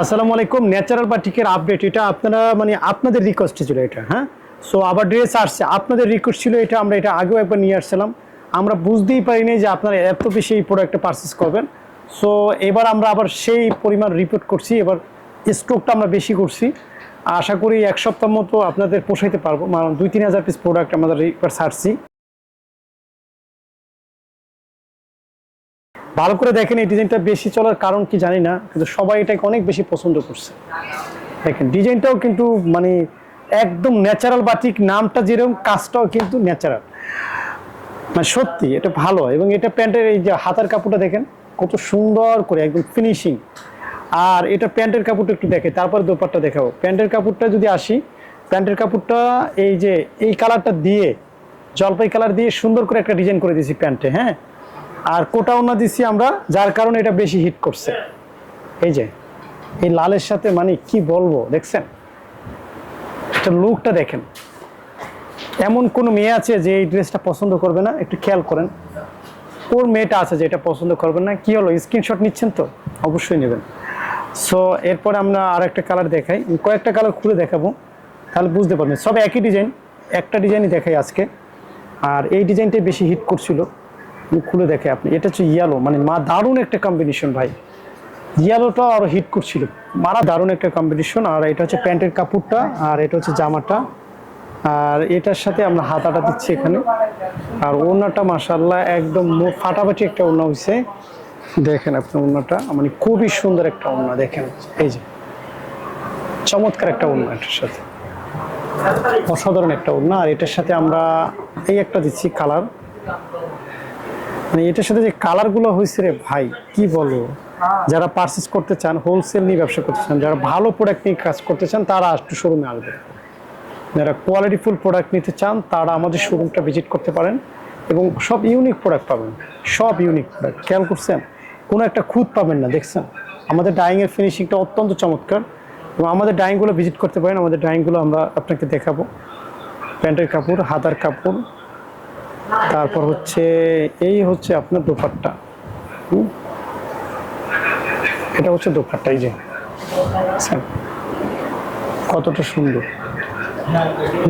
আসসালামু আলাইকুম, ন্যাচারাল বাটিকের আপডেট এটা আপনারা মানে আপনাদের রিকোয়েস্ট ছিল এটা হ্যাঁ? সো আবার ড্রেস আসছে, আপনাদের রিকোয়েস্ট ছিল এটা, আমরা এটা আগেও একবার নিয়ে আসছিলাম। আমরা বুঝতেই পারিনি যে আপনারা এত বেশি এই প্রোডাক্টটা পারচেস করবেন। সো এবার আমরা আবার সেই পরিমাণ রিপোর্ট করছি, এবার স্ট্রোকটা আমরা বেশি করছি। আশা করি এক সপ্তাহ মতো আপনাদের পোষাইতে পারব মানে দুই তিন হাজার পিস প্রোডাক্ট আমাদের এবার ছাড়ছি। ভালো করে দেখেন এই ডিজাইনটা বেশি চলার কারণ কি জানি না, কিন্তু সবাই এটাকে অনেক বেশি পছন্দ করছে। দেখেন, ডিজাইনটাও কিন্তু মানে একদম ন্যাচারাল বাটিক নামটা যেরকম, কাজটাও কিন্তু ন্যাচারাল মানে সত্যি, এটা ভালো এবং এটা প্যান্টের এই যে হাতার কাপড়টা দেখেন, কত সুন্দর করে, একদম ফিনিশিং আর এটা প্যান্টের কাপড়টা একটু দেখে, তারপরে দোপারটা দেখাবো। প্যান্টের কাপড়টা যদি আসি, প্যান্টের কাপড়টা এই যে, এই কালারটা দিয়ে, জলপাই কালার দিয়ে সুন্দর করে একটা ডিজাইন করে দিয়েছি প্যান্টে হ্যাঁ? আর কোটাও না দিচ্ছি আমরা, যার কারণে এটা বেশি হিট করছে। এই যে, এই লালের সাথে মানে কি বলব, দেখছেন? একটা লুকটা দেখেন। এমন কোনো মেয়ে আছে যে এই ড্রেসটা পছন্দ করবে না? একটু খেয়াল করেন। ওর মেয়েটা আছে যে এটা পছন্দ করবে না। কি হলো স্ক্রিনশট নিচ্ছেন তো? অবশ্যই নেবেন। সো এরপরে আমরা আর একটা কালার দেখাই কয়েকটা কালার খুলে দেখাবো, তাহলে বুঝতে পারবেন। সব একই ডিজাইন একটা ডিজাইনই দেখাই আজকে। আর এই ডিজাইনটাই বেশি হিট করছিল। খুলে দেখে আপনি। এটা হচ্ছে ইয়ালো মানে মা দারুণ একটা কম্বিনেশন ভাই। ইয়ালোটা আরও হিট করছিল। মারা দারুণ একটা কম্বিনেশন আর এটা হচ্ছে প্যান্টের কাপড়টা, আর এটা হচ্ছে জামাটা। আর এটার সাথে আমরা হাতাটা দিচ্ছি এখানে। আর ওড়নাটা মাসাল্লাহ একদম ফাটাফাটি একটা ওড়না হয়েছে দেখেন আপনি ওড়নাটা মানে খুবই সুন্দর একটা ওড়না, দেখেন। এই যে, চমৎকার একটা ওড়না এটার সাথে। অসাধারণ একটা ওড়না। আর এটার সাথে আমরা এই একটা দিচ্ছি কালার। মানে এটার সাথে যে কালারগুলো হয়েছে রে ভাই, কি বলব? যারা পারচেস করতে চান হোলসেল নিয়ে ব্যবসা করতে চান, যারা ভালো প্রোডাক্ট নিয়ে কাজ করতে চান, তারা একটু শোরুমে আসবে। যারা কোয়ালিটিফুল প্রোডাক্ট নিতে চান, তারা আমাদের শোরুমটা ভিজিট করতে পারেন এবং সব ইউনিক প্রোডাক্ট পাবেন। সব ইউনিক প্রোডাক্ট খেয়াল করছেন? কোনো একটা খুঁত পাবেন না, দেখছেন? আমাদের ডাইংয়ের ফিনিশিংটা অত্যন্ত চমৎকার এবং আমাদের ডাইংগুলো ভিজিট করতে পারেন। আমাদের ডাইংগুলো আমরা আপনাকে দেখাবো। প্যান্টের কাপড়, হাতার কাপড় তারপর হচ্ছে এই হচ্ছে আপনার দোপাট্টা? এটা হচ্ছে দোপাট্টা, এই যে? কতটা সুন্দর।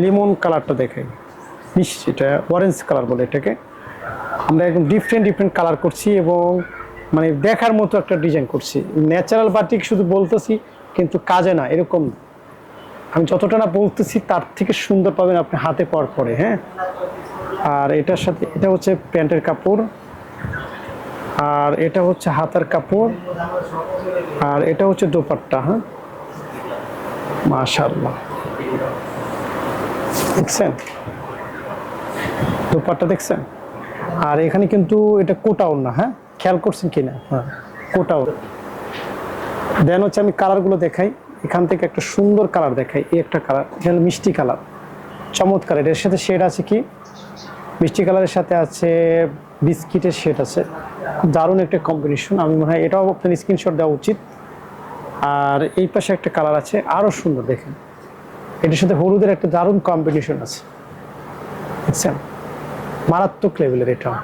লিমন কালারটা দেখাই। মিষ্টি এটা অরেঞ্জ কালার বলে এটাকে। আমরা একদম ডিফারেন্ট ডিফারেন্ট কালার করছি এবং মানে দেখার মতো একটা ডিজাইন করছি। ন্যাচারাল বাটিক শুধু বলতেছি, কিন্তু কাজে না, এরকম। আমি যতটা না বলতেছি, তার থেকে সুন্দর পাবেন আপনি হাতে পাওয়ার পরে হ্যাঁ? আর এটার সাথে এটা হচ্ছে প্যান্টের কাপড়। আর এটা হচ্ছে হাতার কাপড়। আর এটা হচ্ছে দোপাট্টা হ্যাঁ? মাশাল্লাহ দেখছেন? দোপাট্টা দেখছেন? আর এখানে কিন্তু এটা কোটাও না হ্যাঁ? খেয়াল করছেন কিনা হ্যাঁ কোটাও। দেন হচ্ছে আমি কালারগুলো দেখাই। এখান থেকে একটা সুন্দর কালার দেখাই। এই একটা কালার হলো মিষ্টি কালার। চমৎকার, এটার সাথে শেড আছে কি? মিষ্টি কালারের সাথে আছে, বিস্কিটের শেড আছে। দারুণ একটা কম্বিনেশন আমি মনে হয় এটাও আপনার স্ক্রিনশট দেওয়া উচিত। আর এই পাশে একটা কালার আছে আরও সুন্দর দেখেন। এটার সাথে হলুদের একটা দারুণ কম্বিনেশন আছে। বুঝছেন মারাত্মক লেভেলের এটাও।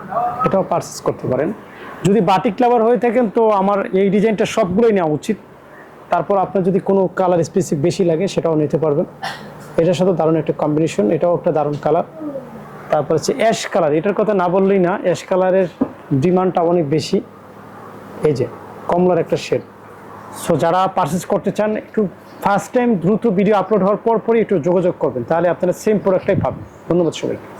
এটাও পারচেস করতে পারেন। যদি বাটিক লাভার হয়ে থাকেন, তো আমার এই ডিজাইনটা সবগুলোই নেওয়া উচিত। তারপর আপনার যদি কোনো কালার স্পেসিফিক বেশি লাগে, সেটাও নিতে পারবেন। এটার সাথে দারুণ একটা কম্বিনেশন এটাও একটা দারুণ কালার তারপর হচ্ছে অ্যাশ কালার এটার কথা না বললেই না অ্যাশ কালারের ডিমান্ডটা অনেক বেশি। এই যে, কমলার একটা শেড সো যারা পারচেস করতে চান, একটু ফার্স্ট টাইম দ্রুত ভিডিও আপলোড হওয়ার পর পরই একটু যোগাযোগ করবেন, তাহলে আপনারা সেম প্রোডাক্টটাই পাবেন। ধন্যবাদ সবাইকে।